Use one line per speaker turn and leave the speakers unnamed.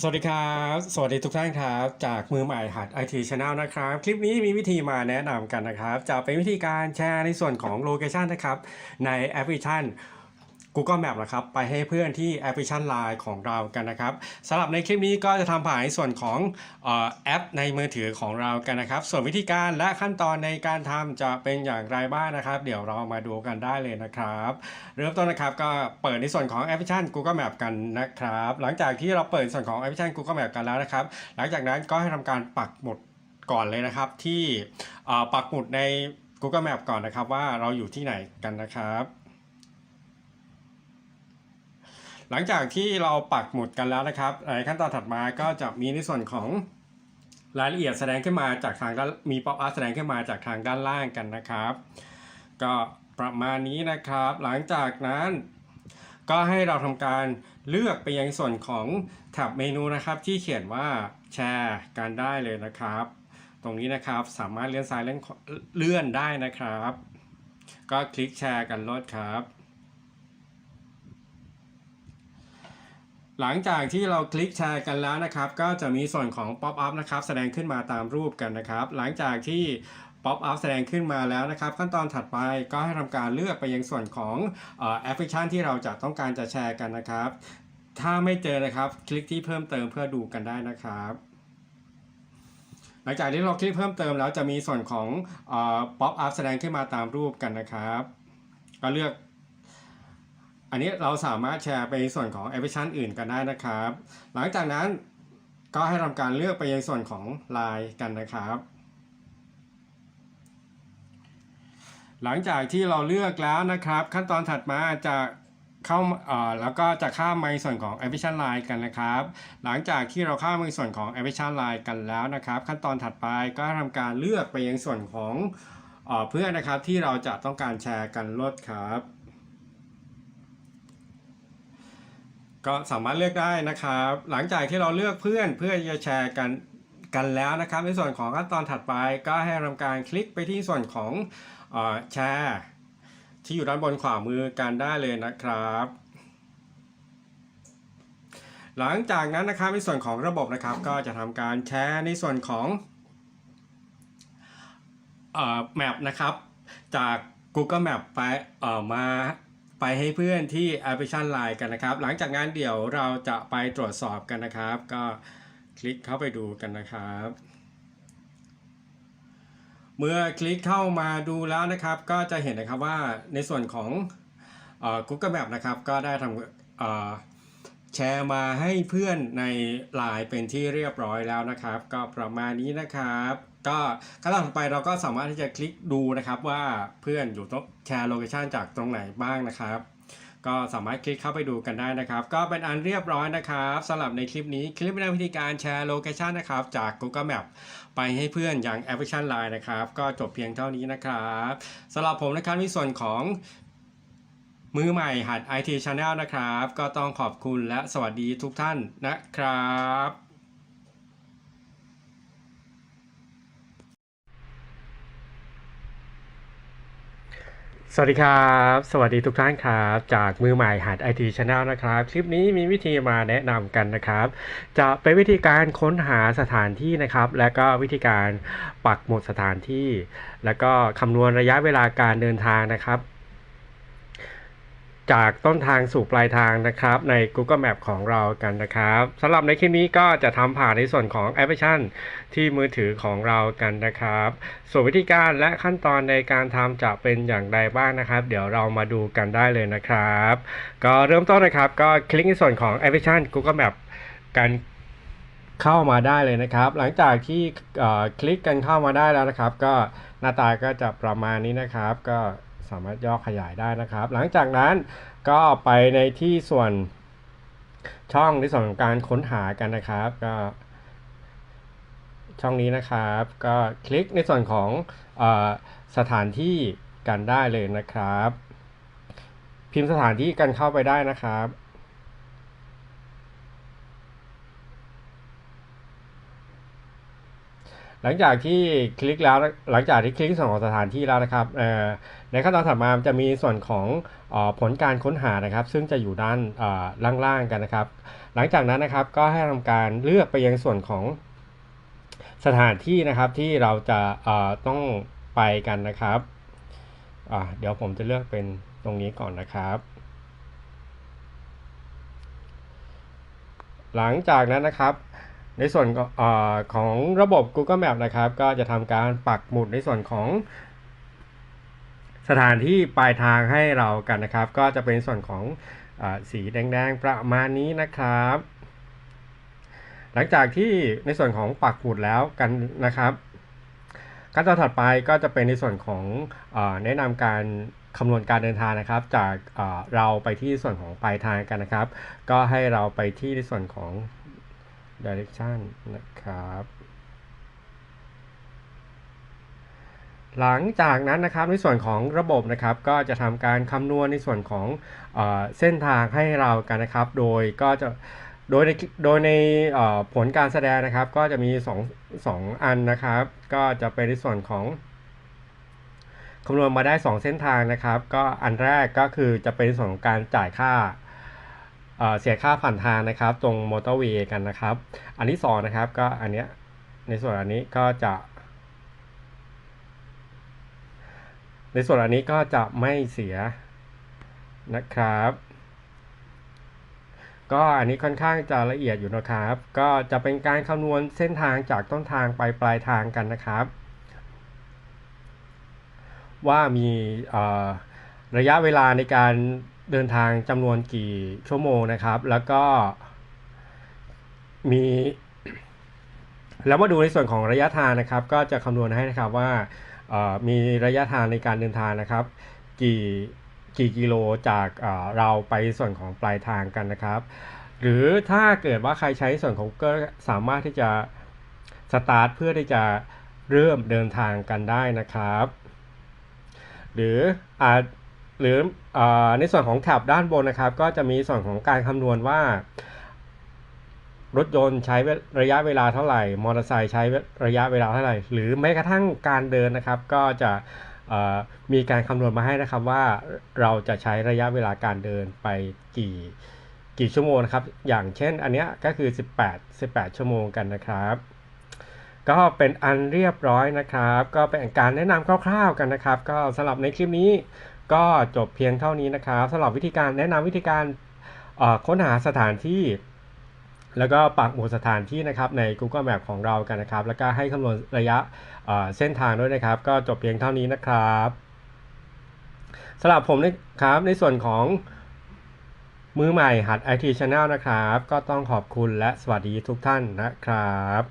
สวัสดีครับ สวัสดีทุกท่านครับ จากมือใหม่หัดไอทีชาแนลนะครับ คลิปนี้มีวิธีมาแนะนำกันนะครับ จะเป็นวิธีการแชร์ในส่วนของโลเคชันนะครับ ในแอปพลิเคชัน Google Map นะครับไปให้เพื่อนที่แอปพลิเคชัน Line ของเรากันนะครับสำหรับในคลิปนี้ก็จะทำผ่านในส่วนของออแอปในมือถือของเรากันนะครับ ส่วนวิธีการและขั้นตอนในการทำจะเป็นอย่างไรบ้างนะครับ เดี๋ยวเรามาดูกันได้เลยนะครับ เริ่มต้นนะครับก็เปิดในส่วนของแอปพลิเคชัน Google Map กันนะครับ หลังจากที่เราเปิดส่วนของแอปพลิเคชัน Google Map กันแล้วนะครับ หลังจากนั้นก็ให้ทำการปักหมุดก่อนเลยนะครับ ที่ปักหมุดใน Google Map ก่อนนะครับว่าเราอยู่ที่ไหนกันนะครับ หลังจากที่เราปักหมุดกันแล้วนะครับในขั้นตอนถัดมาก็จะมีในส่วนของรายละเอียดแสดงขึ้นมาจากทางด้านมีป๊อปอัพแสดงขึ้นมาจากทางด้านล่างกันนะครับ ก็ประมาณนี้นะครับ หลังจากนั้นก็ให้เราทำการเลือกไปยังส่วนของแท็บเมนูนะครับ ที่เขียนว่าแชร์กันได้เลยนะครับ ตรงนี้นะครับสามารถเลื่อนซ้ายเลื่อนเลื่อนได้นะครับ ก็คลิกแชร์กันลดครับ หลังจากที่เราคลิกแชร์กันแล้วนะครับ ก็จะมีส่วนของ Pop up นะครับ แสดงขึ้นมาตามรูปกันนะครับ หลังจากที่ Pop up แสดงขึ้นมาแล้วนะครับ ขั้นตอนถัดไปก็ให้ทำการเลือกไปยังส่วนของแอปพลิเคชันที่เราจะต้องการจะแชร์กันนะครับ ถ้าไม่เจอนะครับ คลิกที่เพิ่มเติมเพื่อดูกันได้นะครับหลังจากที่เราคลิกเพิ่มเติมแล้วจะมีส่วนของเอ่อ Pop up แสดงขึ้นมาตามรูปกันนะครับ ก็เลือก อันนี้เราสามารถแชร์ไปส่วนของแอปพลิเคชันอื่นกันได้นะครับ หลังจากนั้นก็ให้ทำการเลือกไปยังส่วนของ Line กันนะครับ หลังจากที่เราเลือกแล้วนะครับ ขั้นตอนถัดมาจะเข้าแล้วก็จะข้ามมาส่วนของแอปพลิเคชัน Line กันนะครับ หลังจากที่เราข้ามมาส่วนของแอปพลิเคชัน Line กันแล้วนะครับ ขั้นตอนถัดไปก็ทำการเลือกไปยังส่วนของเอเพื่อนนะครับที่เราจะต้องการแชร์กันลดครับ ก็สามารถเลือกได้นะครับ หลังจากที่เราเลือกเพื่อนเพื่อจะแชร์กันกันแล้วนะครับ ในส่วนของขั้นตอนถัดไปก็ให้ทำการคลิกไปที่ส่วนของอแชร์ที่อยู่ด้านบนขวามือกันได้เลยนะครับหลังจากนั้นนะครับในส่วนของระบบนะครับก็จะทำการแชร์ในส่วนของอแมปนะครับจาก Google Map ไปเอ่อมา ไปให้เพื่อนที่แอปพลิเคชัน Line กันนะครับ หลังจากนั้นเดี๋ยวเราจะไปตรวจสอบกันนะครับ ก็คลิกเข้าไปดูกันนะครับ เมื่อคลิกเข้ามาดูแล้วนะครับ ก็จะเห็นนะครับว่าในส่วนของอ่อ Google Map นะครับ ก็ได้ทำอ่อ แชร์มาให้เพื่อนใน Line เป็นที่เรียบร้อยแล้วนะครับ ก็ประมาณนี้นะครับ ก็ขั้นตอนต่อไปเราก็สามารถที่จะคลิกดูนะครับว่าเพื่อนอยู่ตรงแชร์โลเคชันจากตรงไหนบ้างนะครับ ก็สามารถคลิกเข้าไปดูกันได้นะครับ ก็เป็นอันเรียบร้อยนะครับสำหรับในคลิปนี้คลิปในวิธีการแชร์โลเคชันนะครับจาก Google Map ไปให้เพื่อนอย่างแอปพลิเคชัน Line นะครับ ก็จบเพียงเท่านี้นะครับสำหรับผมนะครับในส่วนของ มือใหม่หัด IT Channel นะครับ ก็ต้องขอบคุณและสวัสดีทุกท่านนะครับสวัสดีครับ สวัสดีทุกท่านครับ จากมือใหม่หัด IT Channel นะครับ คลิปนี้มีวิธีมาแนะนำกันนะครับ จะเป็นวิธีการค้นหาสถานที่นะครับ และก็วิธีการปักหมุดสถานที่ แล้วก็คำนวณระยะเวลาการเดินทางนะครับ จากต้นทางสู่ปลายทางนะครับ ใน Google Map ของเรากันนะครับสำหรับในคลิปนี้ก็จะทำผ่านในส่วนของแอปพลิเคชันที่มือถือของเรากันนะครับ ส่วนวิธีการและขั้นตอนในการทำจะเป็นอย่างไรบ้างนะครับ เดี๋ยวเรามาดูกันได้เลยนะครับ ก็เริ่มต้นนะครับ ก็คลิกในส่วนของแอปพลิเคชัน Google Map กันเข้ามาได้เลยนะครับ หลังจากที่คลิกกันเข้ามาได้แล้วนะครับ ก็หน้าตาก็จะประมาณนี้นะครับ ก็ สามารถย่อขยายได้นะครับ หลังจากนั้นก็ไปในที่ส่วนช่องในส่วนของการค้นหากันนะครับ ก็ช่องนี้นะครับ ก็คลิกในส่วนของอสถานที่กันได้เลยนะครับ พิมพ์สถานที่กันเข้าไปได้นะครับ หลังจากที่คลิกแล้วหลังจากที่คลิกส่วนของสถานที่แล้วนะครับในขั้นตอนถัดมาจะมีส่วนของอผลการค้นหานะครับ ซึ่งจะอยู่ด้านล่างๆกันนะครับ หลังจากนั้นนะครับก็ให้ทำการเลือกไปยังส่วนของสถานที่นะครับที่เราจะต้องไปกันนะครับเดี๋ยวผมจะเลือกเป็นตรงนี้ก่อนนะครับ หลังจากนั้นนะครับ ในส่วนของเออของระบบ Google Map นะครับ ก็จะทำการปักหมุดในส่วนของสถานที่ปลายทางให้เรากันนะครับ ก็จะเป็นส่วนของอสีแดงๆประมาณนี้นะครับ หลังจากที่ในส่วนของปักหมุดแล้วกันนะครับขั้นตอนถัดไปก็จะเป็นในส่วนของอแนะนำการคำนวณการเดินทางนะครับ จากเราไปที่ส่วนของปลายทางกันนะครับ ก็ให้เราไปที่ในส่วนของ direction นะครับ หลังจากนั้นนะครับในส่วนของระบบนะครับก็จะทำการคำนวณในส่วนของเอเส้นทางให้เรากันนะครับ โดยก็จะโดยในโดยในผลการแสดงนะครับ ก็จะมี2 2อันนะครับ ก็จะเป็นในส่วนของคำนวณมาได้ 2 เส้นทางนะครับ ก็อันแรกก็คือจะเป็นส่วนของการจ่ายค่า เสียค่าผ่านทางนะครับ ตรงมอเตอร์เวย์กันนะครับ อันที่สองนะครับก็อันเนี้ยในส่วนอันนี้ก็จะ ในส่วนอันนี้ก็จะไม่เสียนะครับ ก็อันนี้ค่อนข้างจะละเอียดอยู่นะครับ ก็จะเป็นการคำนวณเส้นทางจากต้นทางไปปลายทางกันนะครับ ว่ามีระยะเวลาในการ เดินทางจำนวนกี่ชั่วโมงนะครับ แล้วก็มี แล้วมาดูในส่วนของระยะทางนะครับ ก็จะคำนวณให้นะครับว่ามีระยะทางในการเดินทางนะครับ กี่กี่กิโลจากเอ่อเราไปส่วนของปลายทางกันนะครับ หรือถ้าเกิดว่าใครใช้ส่วนของก็สามารถที่จะสตาร์ทเพื่อที่จะเริ่มเดินทางกันได้นะครับ หรืออาจ หรืออในส่วนของแถบด้านบนนะครับ ก็จะมีส่วนของการคำนวณว่า รถยนต์ใช้ระยะเวลาเท่าไหร่ มอเตอร์ไซค์ใช้ระยะเวลาเท่าไหร่ หรือแม้กระทั่งการเดินนะครับ ก็จะมีการคำนวณมาให้นะครับว่าเราจะใช้ระยะเวลาการเดินไปกี่กี่ชั่วโมงนะครับ อย่างเช่นอันเนี้ยก็คือ 18 18 ชั่วโมงกันนะครับ ก็เป็นอันเรียบร้อยนะครับ ก็เป็นการแนะนำคร่าวๆกันนะครับ ก็สำหรับในคลิปนี้ ก็จบเพียงเท่านี้นะครับสำหรับวิธีการแนะนำวิธีการค้นหาสถานที่ แล้วก็ปักหมุดสถานที่นะครับใน Google Map ของเรากันนะครับ แล้วก็ให้คำนวณระยะเอ่อเส้นทางด้วยนะครับ ก็จบเพียงเท่านี้นะครับสำหรับผมนะครับในส่วนของมือใหม่หัด IT Channel นะครับ ก็ต้องขอบคุณและสวัสดีทุกท่านนะครับ